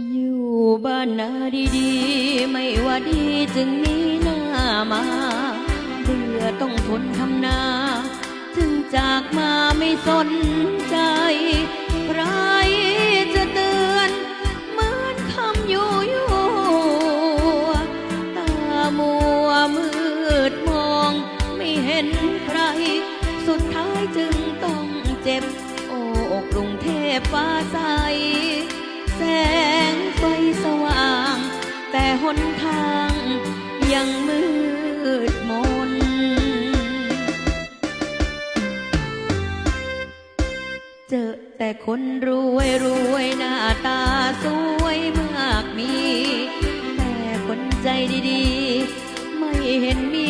อยู่บ้านนาดีๆ ไม่ว่าดีจึงมีหน้ามาเบื่อต้องทนทำนา จึงจากมาไม่สนใจใครจะเตือนเหมือนคำอยู่อยู่ตามัวมืดมองไม่เห็นใคร สุดท้ายจึงต้องเจ็บ โอ้กรุงเทพฟ้าใสแส หนทางยังมืดมน เจอแต่คนรวยรวยหน้าตาสวยมากมี แต่คนใจดีๆ ไม่เห็นมี